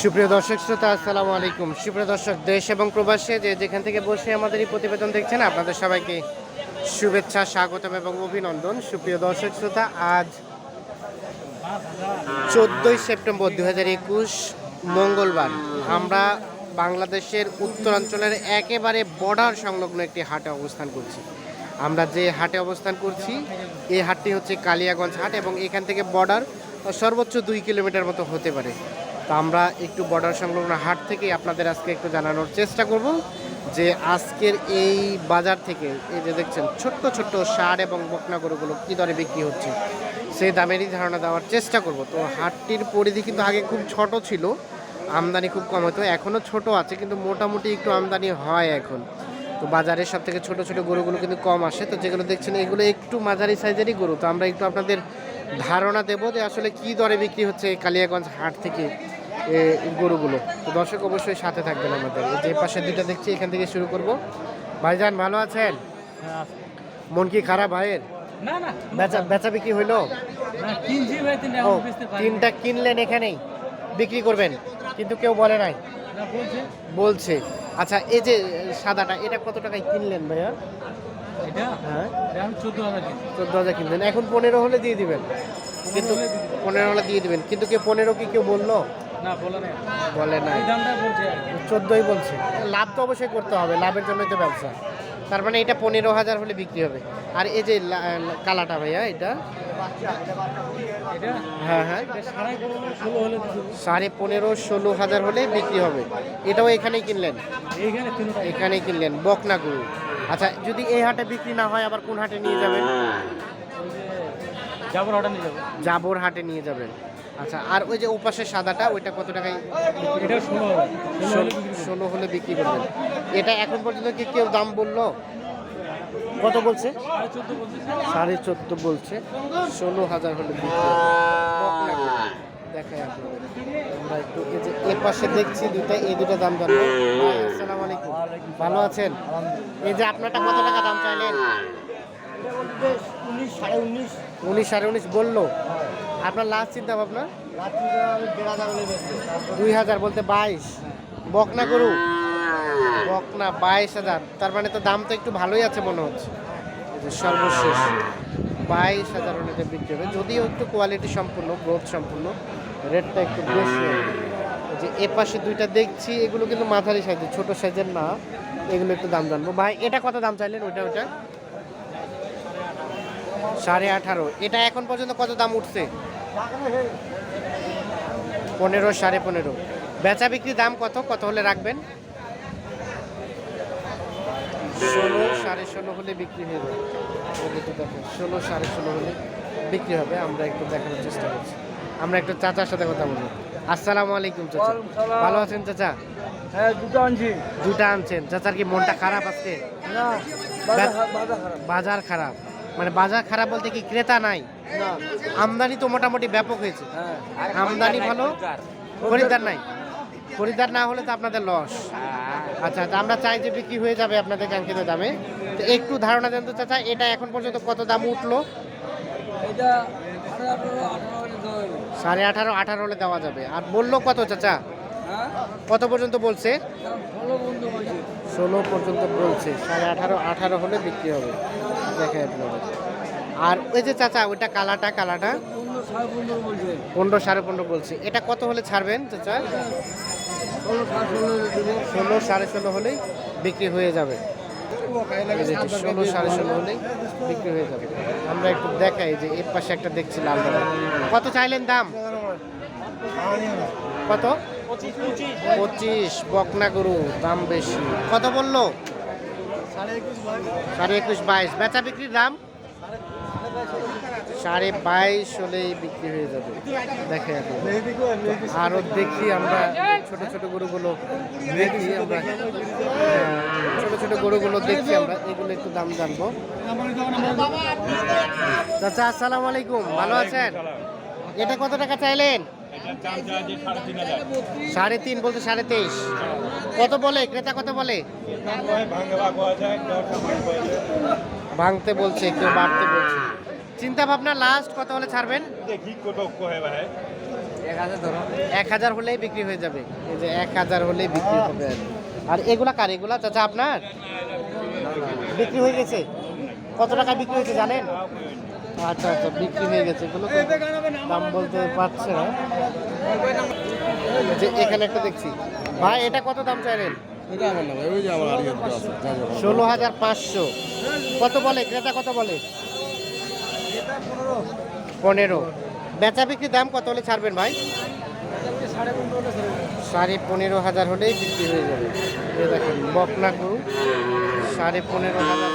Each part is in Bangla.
সুপ্রিয় দর্শক শ্রোতা, আসসালামু আলাইকুম। সুপ্রিয় দর্শক, দেশ এবং প্রবাসে যে যেখান থেকে বসে আমাদের এই প্রতিবেদন দেখছেন, আপনাদের সবাইকে শুভেচ্ছা, স্বাগতম এবং অভিনন্দন। সুপ্রিয় দর্শক শ্রোতা, আজ চোদ্দোই সেপ্টেম্বর দু মঙ্গলবার। আমরা বাংলাদেশের উত্তরাঞ্চলের একেবারে বর্ডার সংলগ্ন একটি হাটে অবস্থান করছি। আমরা যে হাটে অবস্থান করছি, এই হাটটি হচ্ছে কালিয়াগঞ্জ হাট এবং এখান থেকে বর্ডার সর্বোচ্চ দুই কিলোমিটার মতো হতে পারে। তো আমরা একটু বর্ডার সংলগ্ন হাট থেকে আপনাদের আজকে একটু জানানোর চেষ্টা করব যে আজকের এই বাজার থেকে এই যে দেখছেন, ছোট্ট ছোট্ট সার এবং বকনা গরুগুলো কী দরে বিক্রি হচ্ছে, সেই দামেরই ধারণা দেওয়ার চেষ্টা করব। তো হাটটির পরিধি কিন্তু আগে খুব ছোট ছিল, আমদানি খুব কম হতো, এখনও ছোট আছে, কিন্তু মোটামুটি একটু আমদানি হয় এখন। তো বাজারে সব থেকে ছোটো ছোটো গরুগুলো কিন্তু কম আসে, তো যেগুলো দেখছেন এগুলো একটু মাঝারি সাইজেরই গরু, তো আমরা একটু আপনাদের ধারণা দেবো যে আসলে কি দরে বিক্রি হচ্ছে এই কালিয়াগঞ্জ হাট থেকে গরুগুলো। তো দর্শক অবশ্যই সাথে থাকবেন আমাদের। যে পাশে দুইটা দেখছি এখান থেকে শুরু করব। ভাইজান ভালো আছেন? মন কি খারাপ ভাইয়ের? বেচা বেচা বিক্রি হইল? তিনটা কিনলেন এখানেই? বিক্রি করবেন? কিন্তু কেউ বলে নাই? বলছে। আচ্ছা এই যে সাদাটা এটা কত টাকায় কিনলেন ভাইয়া? এটা? হ্যাঁ। চোদ্দ হাজার কিনছি। চোদ্দ হাজার কিনলেন এখন পনেরো হলে দিয়ে দিবেন। কিন্তু পনেরো হলে দিয়ে দিবেন। কিন্তু পনেরো কি কেউ বলল? না বলে না বলে নাই। এই বলছে লাভ তো অবশ্যই করতে হবে। লাভের জন্যই তো ব্যবসা। তার মানে এটা পনেরো হাজার হলে বিক্রি হবে। আর এই যে কালাটা ভাইয়া এটা? হ্যাঁ হ্যাঁ। সাড়ে পনেরো ষোলো হাজার হলে বিক্রি হবে। এটাও এখানেই কিনলেন? এখানেই কিনলেন। বকনা গরু। আচ্ছা যদি এই হাটে বিক্রি না হয় আবার কোন হাটে নিয়ে যাবেন? যাবর অর্ডার নিয়ে যাব। জাবর হাটে নিয়ে যাবেন। আচ্ছা আর ওই যে ওপাশের সাদাটা ওইটা কত টাকায় এটা ষোলো হলে বিক্রি করবেন। এটা এখন পর্যন্ত কি কেউ দাম বলল? কত বলছে? সাড়ে চোদ্দ বলছে। ষোলো হাজার হলে বিক্রি। দেখাই আপনাদের আমরা একটু এই যে পাশে দেখছি এই দুটো দাম জানব। আসসালামু আলাইকুম। ভালো আছেন? এই যে আপনারটা কত টাকা দাম চাইলেন? উনিশ সাড়ে উনিশ। উনিশ সাড়ে উনিশ বলল। আপনার লাস্ট চিন্তা ভাবনা? দুই হাজার বলতে বাইশ। বকনা গরু? বকনা বাইশ হাজার। তার মানে তো দাম তো একটু ভালোই আছে মনে হচ্ছে। সর্বশেষ। বাইশ হাজার বিক্রি হবে। যদিও একটু কোয়ালিটি সম্পূর্ণ গ্রোথ সম্পূর্ণ। রেটটা একটু বেশি। যে এ পাশে দুইটা দেখছি, এগুলো কিন্তু মাঝারি সাইজের, ছোট সাইজের না। এগুলো একটু দাম জানব। ভাই, এটা কত দাম চাইলেন ওইটা ওইটা? সাড়ে আঠারো। এটা এখন পর্যন্ত কত দাম উঠছে? পনেরো, সাড়ে পনেরো। বেচা বিক্রি দাম কত? কত হলে রাখবেন? ষোলো, সাড়ে ষোলো হলে বিক্রি হয়ে যাবে। ষোলো, সাড়ে ষোলো হলে বিক্রি হবে। আমরা একটু দেখানোর চেষ্টা করছি। আমরা একটু চাচার সাথে কথা বলব। আসসালামু আলাইকুম চাচা। ভালো আছেন চাচা? হ্যাঁ দুটো আনছি। দুটা আনছেন। চাচার কি মনটা খারাপ আজকে? বাজার খারাপ। মানে বাজার খারাপ বলতে কি ক্রেতা নাই? আমদানি তো মোটামুটি ব্যাপক হয়েছে। হ্যাঁ আমদানি ভালো খরিদ্দার নাই। খরিদ্দার না হলে তো আপনাদের লস। আচ্ছা আচ্ছা আমরা চাই যে বিক্রি হয়ে যাবে আপনাদের কাঙ্ক্ষিত দামে। তো একটু ধারণা দেন তো চাচা এটা এখন পর্যন্ত কত দাম উঠল? এটা সাড়ে আঠারো আঠারো হলে দেওয়া যাবে। আর বলল কত চাচা? কত পর্যন্ত বলছে? ষোলো পর্যন্ত বলছে। সাড়ে আঠারো আঠারো হলে বিক্রি হবে। দেখে আপনাদের আর ওই যে চাচা, ওইটা কালাটা কালাটা পনেরো সাড়ে পনেরো বলছে। এটা কত হলে ছাড়বেন চাচা? ষোলো সাড়ে ষোলো হলেই বিক্রি হয়ে যাবে। ষোলো সাড়ে ষোলো হলেই বিক্রি হয়ে যাবে। আমরা একটু দেখাই যে এর পাশে একটা দেখছি লাল দাম কত চাইলেন দাম? কত? পঁচিশ বকনা গরু দাম বেশি। কত বলল? সাড়ে একুশ বাইশ। বেচা বিক্রির দাম? সাড়ে বাইশ হলেই বিক্রি হয়ে যাবে। দেখে এখন মেহেদি কো মেহেদি আরও দেখি আমরা ছোট ছোট গরুগুলো দেখি আমরা। হ্যাঁ, ছোট ছোট গরুগুলো দেখছি আমরা। এগুলো একটু দাম জানব। চাচা আসসালামু আলাইকুম। ভালো আছেন? এটা কত টাকা চাইলেন? সাড়ে তিন বলতে সাড়ে তেইশ। কত বলে? ক্রেতা কত বলে? ভাঙতে বলছে কেউ বাড়তে বলছে। চিন্তা ভাবনা লাস্ট কত হলে ছাড়বেন? দেখি কত হয় ভাই এক হাজার হলেই বিক্রি হয়ে যাবে। এই যে এক হাজার হলেই বিক্রি হবে আর এগুলা কার? এগুলা চাচা আপনার? বিক্রি হয়ে গেছে? কত টাকা বিক্রি হয়েছে জানেন? আচ্ছা আচ্ছা বিক্রি হয়ে গেছে। এগুলো দাম বলতে পারছে না। যে এখানে একটা দেখছি। ভাই এটা কত দাম চাইলেন? ষোলো হাজার পাঁচশো। কত বলে? ক্রেতা কত বলে? পনেরো। বেচা বিক্রির দাম কত হলে ছাড়বেন ভাই? সাড়ে পনেরো হাজার হলেই বিক্রি হয়ে যাবে। দেখেন, বকনা গরু, সাড়ে পনেরো হাজার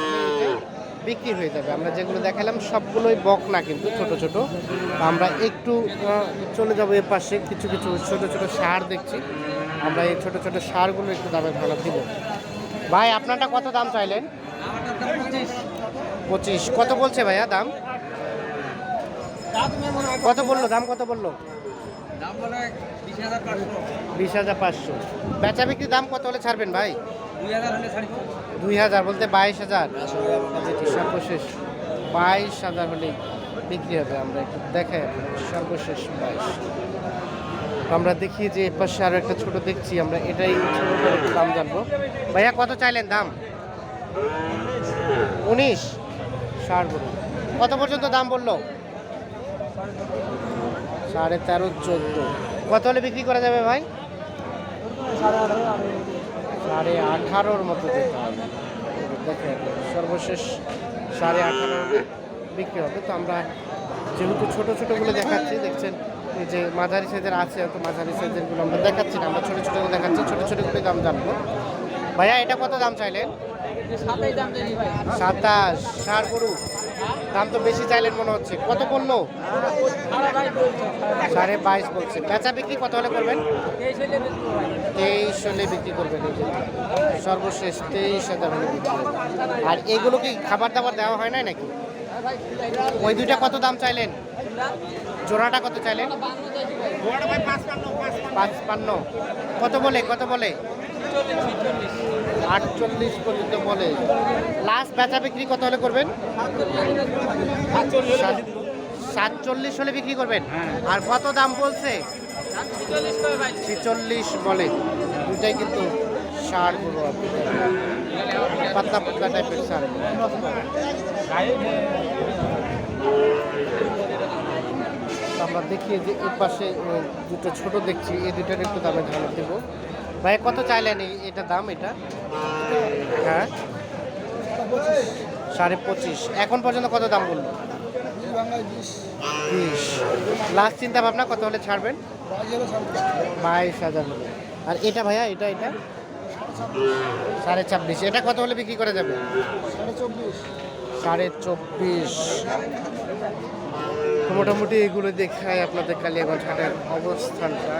বিক্রি হয়ে যাবে। আমরা যেগুলো দেখালাম, সবগুলোই বকনা কিন্তু, ছোট ছোট। আমরা একটু চলে যাব এর পাশে, কিছু কিছু ছোট ছোট সার দেখছি। আমরা এই ছোট ছোট সারগুলো একটু দামে ভালো দিব। ভাই, আপনারটা কত দাম চাইলেন? পঁচিশ। কত বলছে ভাইয়া দাম? কত বলল দাম কত বলল বিশ হাজার পাঁচশো। বেচা বিক্রির দাম কত হলে ছাড়বেন ভাই? দুই হাজার হলে বলতে বাইশ হাজার। যেটি সর্বশেষ। বাইশ হাজার হলেই বিক্রি হবে আমরা একটু দেখাই আপনাদের, সর্বশেষ বাইশ। আমরা দেখি যে পাশে আরও একটা ছোট দেখছি আমরা এটাই দাম জানব। ভাইয়া কত চাইলেন দাম? উনিশ। ষাট বলুন। কত পর্যন্ত দাম বলল? সাড়ে তেরো চোদ্দ। কত হলে বিক্রি করা যাবে ভাই? সাড়ে আঠারোর মতো যেতে হবে। দেখে সর্বশেষ সাড়ে আঠারো বিক্রি হবে। তো আমরা যেহেতু ছোটো ছোটোগুলো দেখাচ্ছি দেখছেন এই যে মাঝারি সাইজের আছে তো মাঝারি সাইজেরগুলো আমরা দেখাচ্ছি না। আমরা ছোটো ছোটো দেখাচ্ছি ছোটো ছোটোগুলো দাম জানব। ভাইয়া এটা কত দাম চাইলেন? সাতাশ। ষাট গরু? দাম তো বেশি চাইলেন মনে হচ্ছে। কত বলল বলছো সাড়ে বাইশ বলছে। বেচা বিক্রি কত হলে করবেন? তেইশ হলে বিক্রি করবেন সর্বশেষ তেইশ হাজার হলে বিক্রি আর এগুলো কি খাবার দাবার দেওয়া হয় না নাকি? ওই দুইটা কত দাম চাইলেন? জোড়াটা কত চাইলেন? পাঁচপান্ন। কত বলে? কত বলে? আটচল্লিশ পর্যন্ত বলে। লাস্ট বেচা বিক্রি কত হলে করবেন? সাত- সাতচল্লিশ হলে বিক্রি করবেন? আর কত দাম বলছে? ছেচল্লিশ বলে। দুটাই কিন্তু সারগুলো পাতলা পাতলা টাইপের সার। আমরা দেখি যে এর পাশে দুটো ছোট দেখছি এই দুটার একটু দামে ধারণা দেব। ভাই, কত চাইলেন এটা দাম এটা? হ্যাঁ। সাড়ে পঁচিশ। এখন পর্যন্ত কত দাম বলল? লাস্ট চিন্তা ভাবনা, কত হলে ছাড়বেন? বাইশ হাজার আর এটা ভাইয়া, এটা এটা? সাড়ে ছাব্বিশ। এটা কত হলে বিক্রি করা যাবে? সাড়ে চব্বিশ। মোটামুটি এগুলো দেখায় আপনাদের কালিয়াগঞ্জ হাটের অবস্থানটা।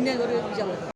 এই যে। ইংরেজি করে বিশাল